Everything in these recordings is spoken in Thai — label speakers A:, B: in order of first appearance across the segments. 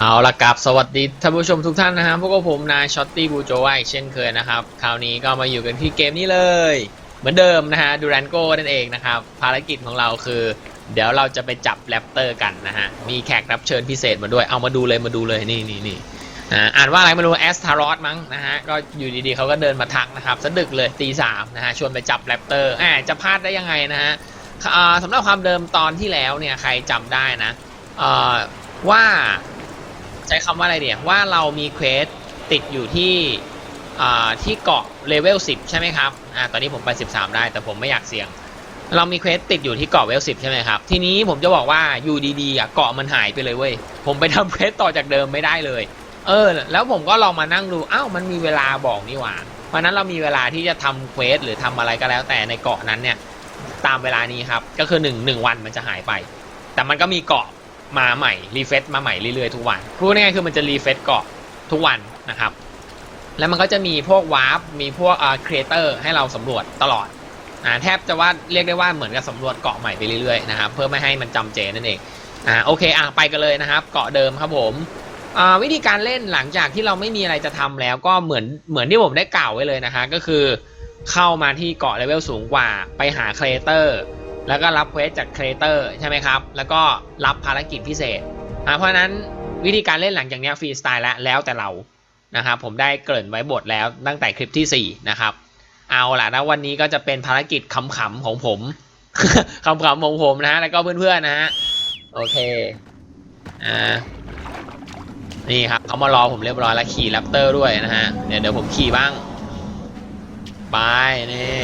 A: เอาละกับสวัสดีท่านผู้ชมทุกท่านนะฮะพวกผมนายช็อตตี้บูโจวอีกเช่นเคยนะครับ คราวนี้ก็มาอยู่กันที่เกมนี้เลย เหมือนเดิมนะฮะดูรันโก้นั่นเองนะครับ ภารกิจของเราคือ เดี๋ยวเราจะไปจับแรปเตอร์กันนะฮะ มีแขกรับเชิญพิเศษมาด้วยเอามาดูเลยมาดูเลยนี่นี่นี่อ่านว่าอะไรไม่รู้แอสทารอสมั้งนะฮะ ก็อยู่ดีๆเขาก็เดินมาทักนะครับสะดึกเลยตีสามนะฮะชวนไปจับแรปเตอร์แอบจะพลาดได้ยังไงนะฮะสำหรับความเดิมตอนที่แล้วเนี่ยใครจำได้นะว่า ใช้คำว่าอะไรเดียว่าเรามีเควสติดอยู่ที่ที่เกาะเลเวล10 ใช่ไหมครับอ่าตอนนี้ผมไป 13 ได้ แต่ผมไม่อยากเสี่ยง เรามีเควสติดอยู่ที่เกาะเลเวล10 ใช่ไหมครับ ทีนี้ผมจะบอกว่าอยู่ดีๆอะเกาะมันหายไปเลยเว้ย ผมไปทำเควสต่อจากเดิมไม่ได้เลย เออ แล้วผมก็ลองมานั่งดู อ้าว มันมีเวลาบอกนี่หว่า เพราะฉะนั้นเรามีเวลาที่จะทำเควสหรือทำอะไรก็แล้ว แต่ในเกาะนั้นเนี่ย ตามเวลานี้ครับ ก็คือ 1 1 วันมันจะหายไป แต่มันก็มีเกาะ มาใหม่รีเฟซมาใหม่เรื่อยๆทุกวันพูดง่ายๆคือมันจะรีเฟซเกาะทุกวันนะครับ แล้วมันก็จะมีพวกวาร์ปมีพวกเอ่าครีเอเตอร์ให้เราสำรวจตลอดอ่าแทบจะว่าเรียกได้ว่าเหมือนกับสำรวจเกาะใหม่ไปเรื่อยๆนะครับเพื่อไม่ให้มันจำเจนั่นเองอ่าโอเคอะไปกันเลยนะครับ เกาะเดิมครับผมอ่าวิธีการเล่นหลังจากที่เราไม่มีอะไรจะทำแล้วก็เหมือนเหมือนที่ผมได้กล่าวไว้เลยนะฮะก็คือเข้ามาที่เกาะเลเวลสูงกว่าไปหาครีเอเตอร์ แล้วก็รับเควสจากครีเอเตอร์ใช่ไหมครับ แล้วก็รับภารกิจพิเศษอ่าเพราะนั้นวิธีการเล่นหลังจากเนี้ฟรีสไตล์แล้วแล้วแต่เรานะครับผมได้เกริ่นไว้บทแล้วตั้งแต่คลิปที่ 4 นะครับ เอาล่ะนะวันนี้ก็จะเป็นภารกิจขำๆของผมขำๆของผมนะฮะแล้วก็เพื่อนๆนะฮะโอเคอ่านี่ครับเขามารอผมเรียบร้อยแล้วขี่แรปเตอร์ด้วยนะฮะเดี๋ยวเดี๋ยวผมขี่บ้างไปนี่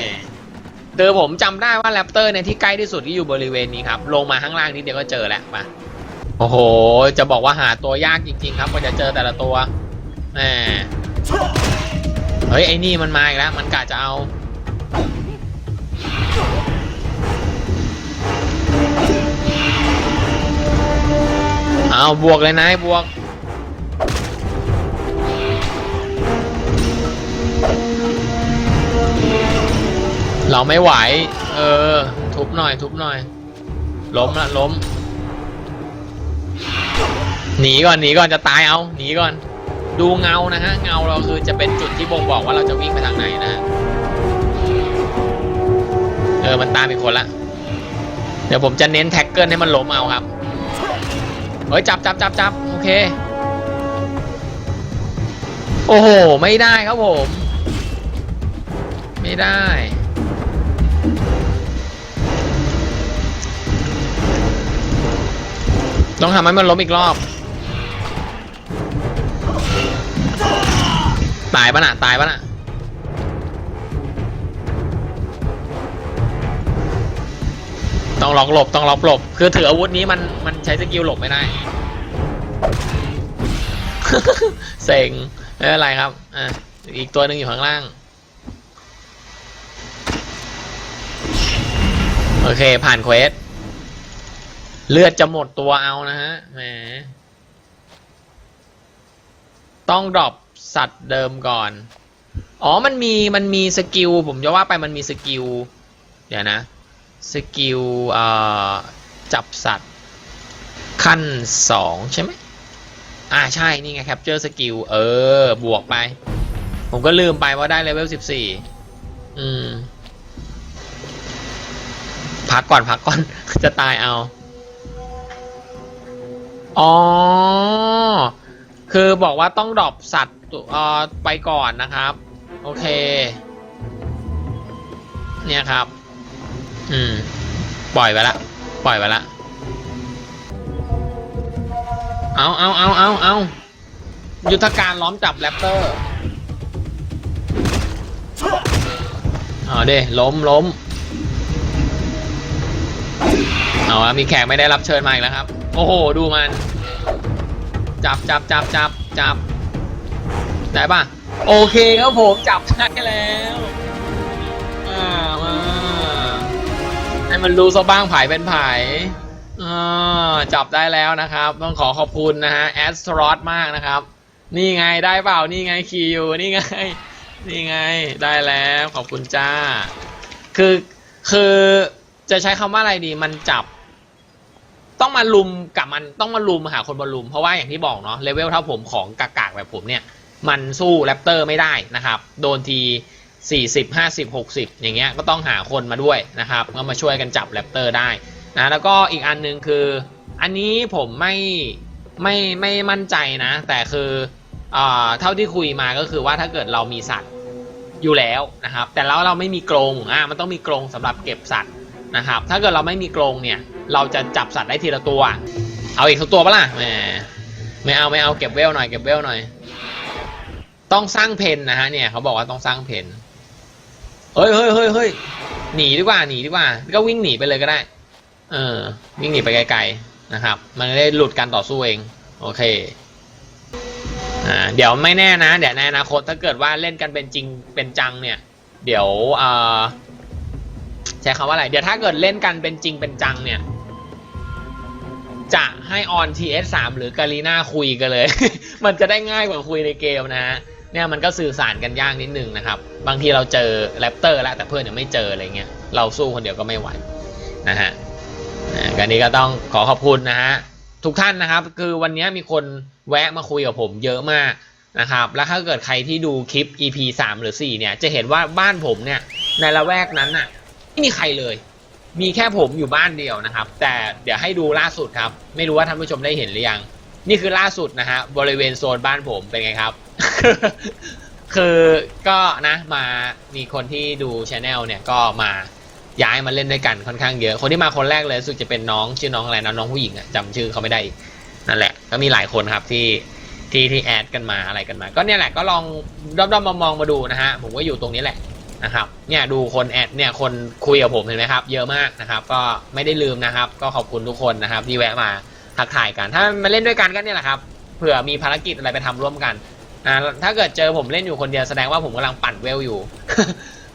A: คือผมจำได้ว่าแรปเตอร์เนี่ยที่ใกล้ที่สุดที่อยู่บริเวณนี้ครับ ลงมาข้างล่างนิดเดียวก็เจอแล้วมาโอ้โห จะบอกว่าหาตัวยากจริง ๆ ครับกว่าจะเจอแต่ละตัวแหมเฮ้ยไอ้นี่มันมาอีกแล้ว มันกะจะเอา เอาบวกเลยนายบวก เราไม่ไหว เออ ทุบหน่อย ทุบหน่อย ล้มละล้ม หนีก่อน หนีก่อน จะตายเอา หนีก่อน ดูเงานะฮะ เงาเราคือจะเป็นจุดที่บ่งบอกว่าเราจะวิ่งไปทางไหนนะฮะเออ มันตามอีกคนละ เดี๋ยวผมจะเน้นแท็กเกิลให้มันล้มเอาครับ เฮ้ย จับจับจับจับโอเค โอ้โห ไม่ได้ครับผม ไม่ได้ ต้องทำให้มันล้มอีกรอบ ตายปะน่ะ ตายปะน่ะ ต้องล็อกหลบ ต้องล็อกหลบ คือถืออาวุธนี้มัน มันใช้สกิลหลบไม่ได้ เซ็งไม่เป็นไรครับ อะ อีกตัวหนึ่งอยู่ข้างล่าง โอเค ผ่านเควส เลือดจะหมดตัวเอานะฮะ แหม ต้องดรอปสัตว์เดิมก่อน อ๋อ มันมี มันมีสกิล ผมจะว่าไปมันมีสกิล เดี๋ยวนะ สกิลจับสัตว์ ขั้นสองใช่ไหม อ่า ใช่ นี่ไง capture skill เออ บวกไป ผมก็ลืมไปว่าได้เลเวลสิบสี่ อืม พักก่อน พักก่อน จะตายเอา อ๋อ คือบอกว่าต้องดรอปสัตว์ตัวเอ่อไปก่อนนะครับ โอเค เนี่ยครับ อืม ปล่อยไปละ ปล่อยไปละ เอาเอาเอาเอาเอายุทธการล้อมจับแรปเตอร์เอาเด้ล้มล้มเอาละมีแขกไม่ได้รับเชิญมาอีกแล้วครับ โอ้โห ดูมัน จับจับจับจับจับ ได้ป่ะ โอเคครับผมจับได้แล้วอ่ามาให้มันรู้ซะบ้างผายเป็นผายอ่าจับได้แล้วนะครับ ต้องขอขอบคุณนะฮะแอสทรอตมากนะครับ นี่ไงได้เปล่า นี่ไงคิวนี่ไง นี่ไงได้แล้วขอบคุณจ้า คือคือจะใช้คำว่าอะไรดีมันจับ ต้องมาลุมกับมันต้องมาลุมหาคนมาลุม เพราะว่าอย่างที่บอกเนาะเลเวลเท่าผมของกากๆแบบผมเนี่ย มันสู้แรปเตอร์ไม่ได้นะครับ โดนที40 50 60 อย่างเงี้ยก็ต้องหาคนมาด้วยนะครับก็มาช่วยกันจับแรปเตอร์ได้นะแล้วก็อีกอันหนึงคือ อันนี้ผมไม่ไม่ไม่มั่นใจนะ แต่คือเอ่อเท่าที่คุยมาก็คือว่าถ้าเกิดเรามีสัตว์อยู่แล้วนะครับ แต่แล้วเราไม่มีกรงอ่ามันต้องมีกรงสำหรับเก็บสัตว์นะครับ ถ้าเกิดเราไม่มีกรงเนี่ย เราจะจับสัตว์ได้ทีละตัว เอาอีกสักตัวปะล่ะแหมไม่เอาไม่เอาเก็บเวลหน่อยเก็บเวลหน่อย ต้องสร้างเพนนะฮะเนี่ยเขาบอกว่าต้องสร้างเพนเฮ้ยเฮ้ยเฮ้ยเฮ้ยหนีดีกว่าหนีดีกว่า ก็วิ่งหนีไปเลยก็ได้ เออ วิ่งหนีไปไกลๆนะครับ มันได้หลุดการต่อสู้เองโอเคอ่าเดี๋ยวไม่แน่นะเดี๋ยวในอนาคตถ้าเกิดว่าเล่นกันเป็นจริงเป็นจังเนี่ย เดี๋ยวอ่อ ใช้คำว่าอะไร เดี๋ยวถ้าเกิดเล่นกันเป็นจริงเป็นจังเนี่ย จะให้ออน TS3 หรือกาลีนาคุยกันเลย มันจะได้ง่ายกว่าคุยในเกมนะฮะเนี่ยมันก็สื่อสารกันยากนิดนึงนะครับ บางทีเราเจอแรปเตอร์แล้วแต่เพื่อนยังไม่เจออะไรเงี้ยเราสู้คนเดียวก็ไม่ไหวนะฮะการนี้ก็ต้องขอขอบคุณนะฮะทุกท่านนะครับ คือวันนี้มีคนแวะมาคุยกับผมเยอะมากนะครับ แล้วถ้าเกิดใครที่ดูคลิป EP 3 หรือ 4 เนี่ย จะเห็นว่าบ้านผมเนี่ย ในละแวกนั้นน่ะ ไม่มีใครเลย มีแค่ผมอยู่บ้านเดียวนะครับ แต่เดี๋ยวให้ดูล่าสุดครับ ไม่รู้ว่าท่านผู้ชมได้เห็นหรือยัง นี่คือล่าสุดนะฮะบริเวณโซนบ้านผมเป็นไงครับ คือก็นะมามีคนที่ดูช anel เนี่ยก็มาย้ายมาเล่นด้วยกันค่อนข้างเยอะ คนที่มาคนแรกเลยรู้สึกจะเป็นน้องชื่อน้องอะไรนะน้องผู้หญิงอะจำชื่อเขาไม่ได้นั่นแหละ ก็มีหลายคนครับที่ที่ที่แอดกันมาอะไรกันมา ก็เนี่ยแหละก็ลองด้อมๆมองๆมาดูนะฮะผมก็อยู่ตรงนี้แหละ นะครับเนี่ยดูคนแอดเนี่ยคนคุยกับผมเห็นไหมครับ เยอะมากนะครับ ก็ไม่ได้ลืมนะครับ ก็ขอบคุณทุกคนนะครับ ที่แวะมาทักทายกัน ถ้ามาเล่นด้วยกันก็เนี่ยแหละครับเผื่อมีภารกิจอะไรไปทำร่วมกันนะถ้าเกิดเจอผมเล่นอยู่คนเดียวแสดงว่าผมกำลังปั่นเวลอยู่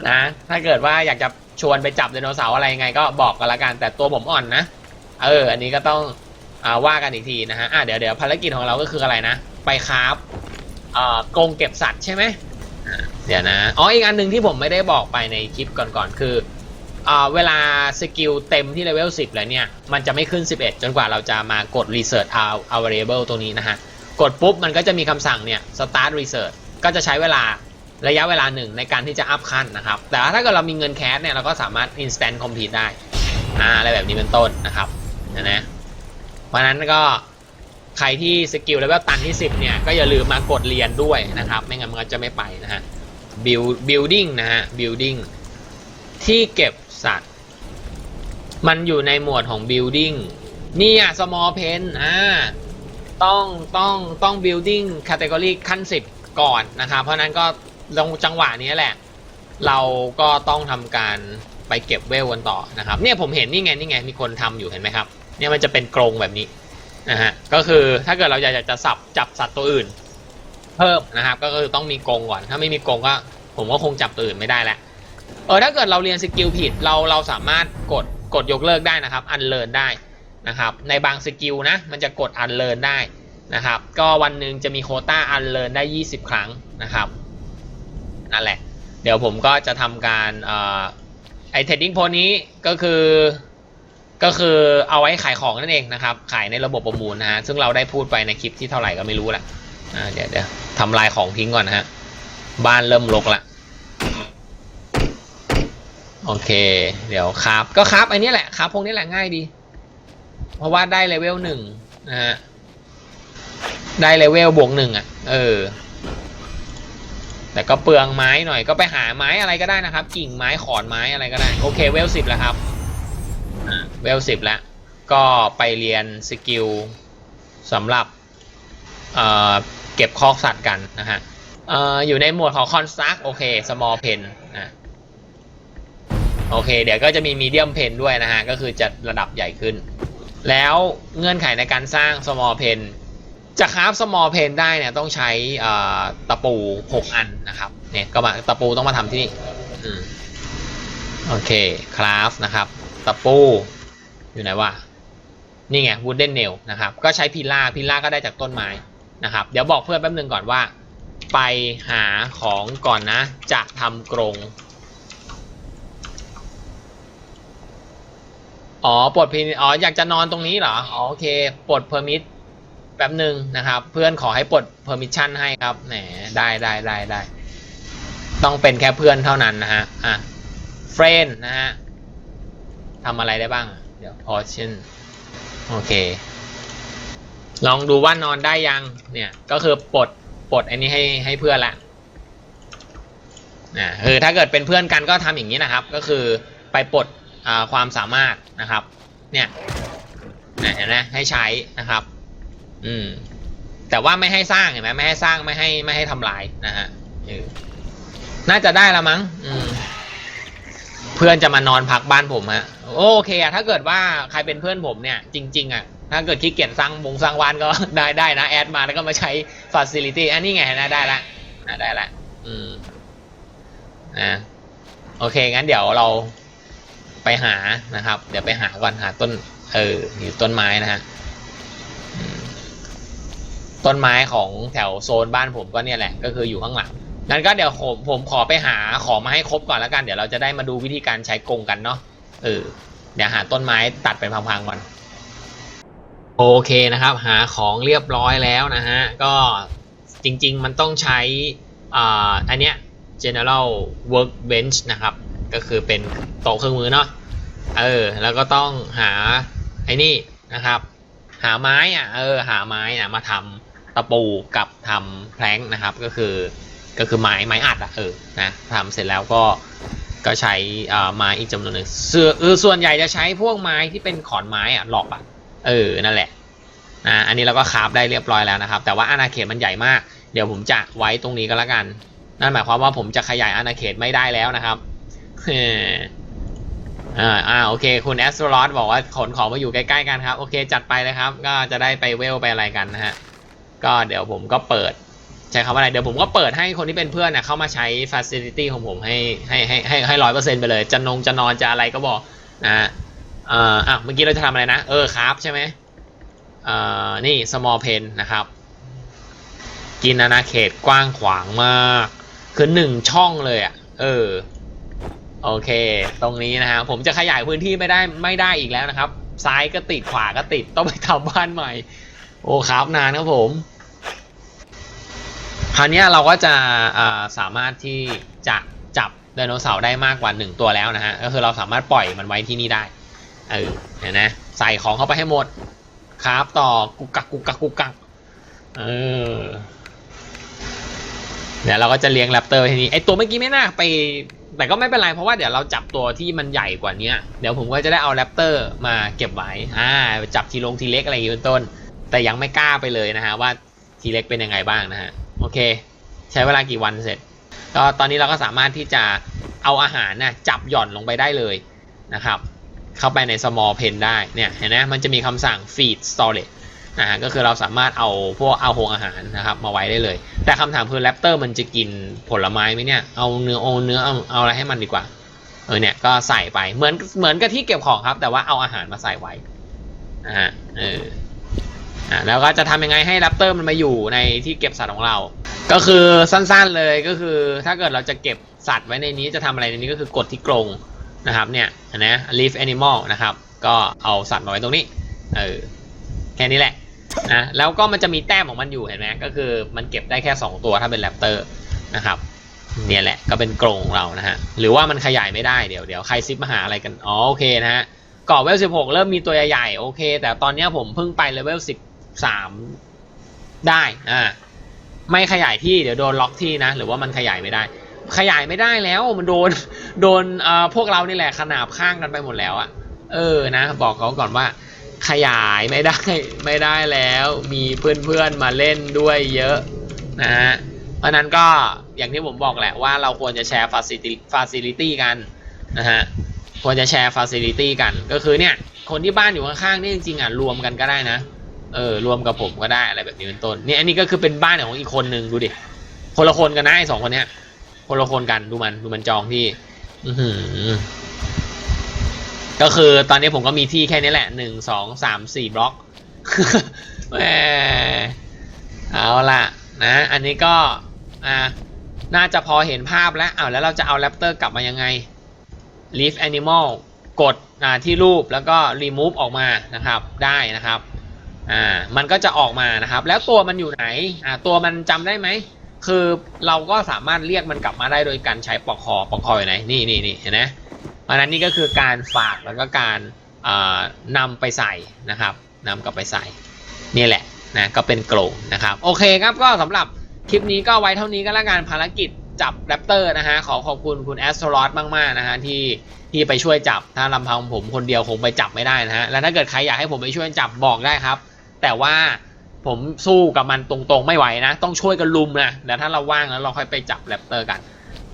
A: นะถ้าเกิดว่าอยากจะชวนไปจับไดโนเสาร์อะไรยังไงก็บอกกันละกัน แต่ตัวผมอ่อนนะ เออ อันนี้ก็ต้องอว่ากันอีกทีนะฮะอะเดี๋ยวเดี๋ยวภารกิจของเราก็คืออะไรนะ ไปคราฟเอ่อกรงเก็บสัตว์ใช่ไหม เดี๋ยวนะ อ๋อ อีกอันหนึ่งที่ผมไม่ได้บอกไปในคลิปก่อนๆ คืออ่าเวลาสกิลเต็มที่เลเวล 10 แล้วเนี่ย มันจะไม่ขึ้น 11 จนกว่าเราจะมากด research our our variable ตัวนี้นะฮะ กดปุ๊บ มันก็จะมีคำสั่งเนี่ย start research ก็จะใช้เวลาระยะเวลาหนึ่งในการที่จะอัพขั้นนะครับ แต่ถ้าเกิดเรามีเงินแคสเนี่ย เราก็สามารถ instant complete ได้ อ่า อะไรแบบนี้เป็นต้นนะครับนะนะเพราะฉะนั้นก็ใครที่สกิลเลเวลตันที่ 10 เนี่ย ก็อย่าลืมมากดเรียนด้วยนะครับ ไม่งั้นมันก็จะไม่ไปนะฮะ build building นะฮะ building ที่เก็บสัตว์ มันอยู่ในหมวดของ building นี่อะ small pen อ่าต้องต้องต้อง building category ขั้น 10 ก่อนนะครับ เพราะฉะนั้นก็ลงจังหวะนี้แหละ เราก็ต้องทำการไปเก็บเวลกันต่อนะครับ เนี่ยผมเห็นนี่ไงนี่ไงมีคนทำอยู่เห็นไหมครับ เนี่ยมันจะเป็นกรงแบบนี้นะฮะ ก็คือถ้าเกิดเราอยากจะสับจับสัตว์ตัวอื่น เพิ่มนะครับ ก็คือต้องมีกงก่อน ถ้าไม่มีกงก็ ผมก็คงจับตัวอื่นไม่ได้แล้วเออถ้าเกิดเราเรียนสกิลผิดเราเราสามารถกดกดยกเลิกได้นะครับ อันเลินได้นะครับ ในบางสกิลนะ มันจะกดอันเลินได้นะครับ ก็วันหนึ่งจะมีโคต้าอันเลินได้ 20 ครั้งนะครับนั่นแหละ เดี๋ยวผมก็จะทำการเอ่อไอเทดดิ้งโพนี้ก็คือก็คือเอาไว้ขายของนั่นเองนะครับ ขายในระบบประมูลนะฮะซึ่งเราได้พูดไปในคลิปที่เท่าไหร่ก็ไม่รู้แหละเดี๋ยวเดี๋ยว ทำลายของทิ้งก่อนนะฮะ บ้านเริ่มรกละโอเค เดี๋ยวครับ ก็ครับอันนี้แหละครับพวกนี้แหละง่ายดี เพราะว่าได้เลเวลหนึ่งนะฮะ ได้เลเวลบวกหนึ่งอะ เออ แต่ก็เปลืองไม้หน่อย ก็ไปหาไม้อะไรก็ได้นะครับ กิ่งไม้ขอนไม้อะไรก็ได้ โอเค เวลสิบแล้วครับ เวลสิบแล้ว ก็ไปเรียนสกิลสำหรับ เก็บคอกสัตว์กันนะฮะออยู่ในหมวดของ construct โอเค small pen อะโอเค เดี๋ยวก็จะมีมีเดียมเพนด้วยนะฮะ ก็คือจะระดับใหญ่ขึ้น แล้วเงื่อนไขในการสร้าง small pen จะคราฟ small pen ได้เนี่ยต้องใช้ตะปู 6 อันนะครับ เนี่ยก็มาตะปูต้องมาทำที่นี่โอเคคราฟนะครับ ตะปูอยู่ไหนวะนี่ไง wooden nail นะครับ ก็ใช้พิล่าพิล่าก็ได้จากต้นไม้ นะครับ เดี๋ยวบอกเพื่อนแป๊บนึงก่อนว่า ไปหาของก่อนนะ จะทำกรงอ๋อปลดพินอ๋ออยากจะนอนตรงนี้เหรออ๋อโอเคปลดเพอร์มิทแป๊บหนึ่งนะครับ เพื่อนขอให้ปลดเพอร์มิชันให้ครับแหมได้ได้ได้ได้ต้องเป็นแค่เพื่อนเท่านั้นนะฮะอะเฟรนนะฮะทำอะไรได้บ้าง เดี๋ยวพอเช่นโอเค ลองดูว่านอนได้ยัง เนี่ย ก็คือปลดปลดอันนี้ให้ให้เพื่อนละอ่าคือถ้าเกิดเป็นเพื่อนกันก็ทำอย่างนี้นะครับ ก็คือไปปลดความสามารถนะครับเนี่ยเนี่ยเห็นไหมให้ใช้นะครับ อืม แต่ว่าไม่ให้สร้างเห็นไหมไม่ให้สร้างไม่ให้ไม่ให้ทำลายนะฮะน่าจะได้ละมั้ง อืม เพื่อนจะมานอนพักบ้านผมฮะโอเคอะถ้าเกิดว่าใครเป็นเพื่อนผมเนี่ย จริง ๆอะ ถ้าเกิดขี้เกียจสร้างวงสร้างวานก็ได้ได้นะ แอดมาแล้วก็มาใช้ฟ a ซิลิตี้อันนี้ไงนะได้ละได้ละ อืมอ่าโอเค งั้นเดี๋ยวเราไปหานะครับ เดี๋ยวไปหาก่อนหาต้น เอออยู่ต้นไม้นะฮะต้นไม้ของแถวโซนบ้านผมก็เนี่ยแหละ ก็คืออยู่ข้างหลังงั้นก็เดี๋ยวผมผมขอไปหาของมาให้ครบก่อนแล้วกัน เดี๋ยวเราจะได้มาดูวิธีการใช้กรงกันเนาะเออเดี๋ยวหาต้นไม้ตัดเป็นพังๆก่อน โอเคนะครับ หาของเรียบร้อยแล้วนะฮะ ก็จริงๆมันต้องใช้อ่าอันเนี้ย general workbench นะครับ ก็คือเป็นโต๊ะเครื่องมือเนาะเออแล้วก็ต้องหาไอ้นี่นะครับ หาไม้อะเออหาไม้อะมาทำตะปูกับทำแพลงนะครับก็คือก็คือไม้ไม้อัดอะเออนะทำเสร็จแล้วก็ก็ใช้อ่าไม้อีกจำนวนหนึ่งเสือเออส่วนใหญ่จะใช้พวกไม้ที่เป็นขอนไม้อะหลอกอะ เออนั่นแหละนะอันนี้เราก็คราฟได้เรียบร้อยแล้วนะครับ แต่ว่าอาณาเขตมันใหญ่มาก เดี๋ยวผมจะไว้ตรงนี้ก็แล้วกัน นั่นหมายความว่าผมจะขยายอาณาเขตไม่ได้แล้วนะครับเฮ้อ่าอ่าโอเค คุณแอสโตรลอสบอกว่าขนของมาอยู่ใกล้ๆกันครับ โอเค จัดไปเลยครับ ก็จะได้ไปเวลไปอะไรกันนะฮะก็เดี๋ยวผมก็เปิดใช้คำว่าอะไรเดี๋ยวผมก็เปิดให้คนที่เป็นเพื่อนเนี่ยเข้ามาใช้ Facility ของผมให้ให้ให้ให้ให้ร้อยเปอร์เซ็นต์ไปเลยจะนงจะนอนจะอะไรก็บอกนะฮะ อ่ออะเมื่อกี้เราจะทำอะไรนะ เออครับใช่ไหมเอ่อนี่ small pen นะครับ กินอาณาเขตกว้างขวางมาก คือหนึ่งช่องเลยอะ เออ โอเค ตรงนี้นะฮะ ผมจะขยายพื้นที่ไม่ได้ไม่ได้อีกแล้วนะครับ ซ้ายก็ติดขวาก็ติดต้องไปทำบ้านใหม่ โอ้ครับนานครับผมคราวนี้เราก็จะอ่าสามารถที่จะจับไดโนเสาร์ได้มากกว่า 1 ตัวแล้วนะฮะ ก็คือเราสามารถปล่อยมันไว้ที่นี่ได้ เออเห็นไหมใส่ของเข้าไปให้หมดครับต่อกุกกักกุกกักกุกกักเออเดี๋ยวเราก็จะเลี้ยงแรปเตอร์ทีนี่ไอตัวเมื่อกี้ไม่น่าไป แต่ก็ไม่เป็นไรเพราะว่าเดี๋ยวเราจับตัวที่มันใหญ่กว่านี้เดี๋ยวผมก็จะได้เอาแรปเตอร์มาเก็บไว้อ่าจับทีลงทีเล็กอะไรอย่างงี้เป็นต้น แต่ยังไม่กล้าไปเลยนะฮะว่าทีเล็กเป็นยังไงบ้างนะฮะโอเค ใช้เวลากี่วันเสร็จก็ตอนนี้เราก็สามารถที่จะเอาอาหารน่ะจับหย่อนลงไปได้เลยนะครับ เข้าไปใน small pen ได้เนี่ยเห็นไหมมันจะมีคำสั่ง feed storage นะฮะก็คือเราสามารถเอาพวกเอาโฮงอาหารนะครับมาไว้ได้เลย แต่คำถามคือแรปเตอร์มันจะกินผลไม้ไหมเนี่ย เอาเนื้อเอาเนื้อเอาเอาอะไรให้มันดีกว่าเออเนี่ยก็ใส่ไปเหมือนเหมือนกับที่เก็บของครับ แต่ว่าเอาอาหารมาใส่ไว้นะฮะเอออะแล้วก็จะทำยังไงให้แรปเตอร์มันมาอยู่ในที่เก็บสัตว์ของเรา ก็คือสั้นๆเลยก็คือถ้าเกิดเราจะเก็บสัตว์ไว้ในนี้จะทำอะไรในนี้ก็คือกดที่กรง นะครับเนี่ยนะ leave animal นะครับ ก็เอาสัตว์มาไว้ตรงนี้เออแค่นี้แหละนะแล้วก็มันจะมีแต้มของมันอยู่เห็นไหมก็คือมันเก็บได้แค่ 2 ตัวถ้าเป็นแรปเตอร์นะครับเนี่ยแหละก็เป็นกรงของเรานะฮะหรือว่ามันขยายไม่ได้เดี๋ยวเดี๋ยวใครซิปมาหาอะไรกันอ๋อโอเคนะฮะเกาะเวล16เริ่มมีตัวใหญ่ๆโอเค แต่ตอนเนี้ยผมเพิ่งไปเลเวล13ได้อ่าไม่ขยายที่เดี๋ยวโดนล็อกที่นะ หรือว่ามันขยายไม่ได้ ขยายไม่ได้แล้วมันโดนโดนพวกเรานี่แหละขนาบข้างกันไปหมดแล้วอะ่ะ เออนะ บอกเขาก่อนว่า ขยายไม่ได้ไม่ได้แล้ว มีเพื่อนๆมาเล่นด้วยเยอะนะฮะเพราะนั้นก็อย่างที่ผมบอกแหละว่าเราควรจะแชร์ฟาซิลิฟาซิลิตี้กันนะฮะควรจะแชร์ฟาซิลิตี้กันก็คือเนี่ย คนที่บ้านอยู่ข้างๆนี่จริงๆอะรวมกันก็ได้นะเออรวมกับผมก็ได้อะไรแบบนี้เป็นต้นนี่อันนี้ก็คือเป็นบ้านของอีกคนนึงดูดิคนละคนกันนะไอ้สองคนเนี้ย คนละคนกันดูมันดูมันจองที่ อือหือก็คือตอนนี้ผมก็มีที่แค่นี้แหละหนึ่งสองสามสี่บล็อกแหมเอาล่ะนะ อันนี้ก็อ่าน่าจะพอเห็นภาพแล้วอ้าวแล้วเราจะเอาแรปเตอร์กลับมายังไง leaf animal กดอ่าที่รูปแล้วก็ remove ออกมานะครับได้นะครับอ่ามันก็จะออกมานะครับ แล้วตัวมันอยู่ไหนอ่าตัวมันจำได้ไหม คือเราก็สามารถเรียกมันกลับมาได้โดยการใช้ปลอกคอปลอกคออยู่ไหนนี่นี่นี่เห็นไหมเพราะนั้นนี่ก็คือการฝากแล้วก็การนำไปใส่นะครับนำกลับไปใส่นี่แหละนะก็เป็นโกลนะครับโอเคครับก็สำหรับคลิปนี้ก็ไว้เท่านี้ก็แล้วกันภารกิจจับแรปเตอร์นะฮะขอขอบคุณคุณแอสโทรอสมากๆนะฮะที่ที่ไปช่วยจับถ้าลำพังผมคนเดียวคงไปจับไม่ได้นะฮะแล้วถ้าเกิดใครอยากให้ผมไปช่วยจับบอกได้ครับ แต่ว่า ผมสู้กับมันตรงๆไม่ไหวนะ ต้องช่วยกันลุมนะเดี๋ยวถ้าเราว่างแล้วเราค่อยไปจับแรปเตอร์กัน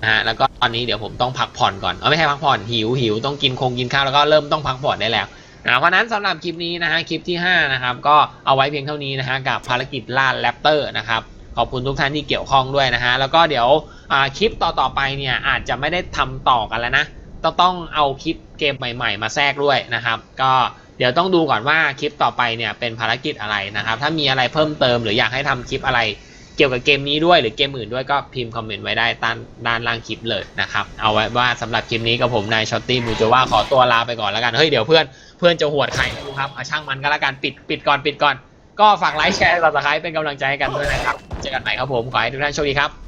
A: นะฮะแล้วก็ตอนนี้เดี๋ยวผมต้องพักผ่อนก่อนเออไม่ใช่พักผ่อนหิวหิวต้องกินคงกินข้าวแล้วก็เริ่มต้องพักผ่อนได้แล้วนะเพราะนั้นสำหรับคลิปนี้นะฮะคลิปที่5นะครับก็เอาไว้เพียงเท่านี้นะฮะกับภารกิจล่าแรปเตอร์นะครับขอบคุณทุกท่านที่เกี่ยวข้องด้วยนะฮะแล้วก็เดี๋ยวคลิปต่อๆไปเนี่ยอาจจะไม่ได้ทำต่อกันแล้วนะต้องเอาคลิปเกมใหม่ ๆ มาแทรกด้วยนะครับ ก็ เดี๋ยวต้องดูก่อนว่าคลิปต่อไปเนี่ยเป็นภารกิจอะไรนะครับ ถ้ามีอะไรเพิ่มเติมหรืออยากให้ทำคลิปอะไรเกี่ยวกับเกมนี้ด้วยหรือเกมอื่นด้วยก็พิมพ์คอมเมนต์ไว้ได้ด้านด้านล่างคลิปเลยนะครับ เอาไว้ว่าสำหรับคลิปนี้กับผมนายช็อตตี้มูจว่าขอตัวลาไปก่อนแล้วกัน เฮ้ยเดี๋ยวเพื่อนเพื่อนจะหวดใครไม่รู้ครับเอาช่างมันก็แล้วกันปิดปิดก่อนปิดก่อน ก็ฝากไลค์แชร์ subscribe เป็นกำลังใจให้กันด้วยนะครับ เจอกันใหม่ครับผมขอให้ทุกท่านโชคดีครับ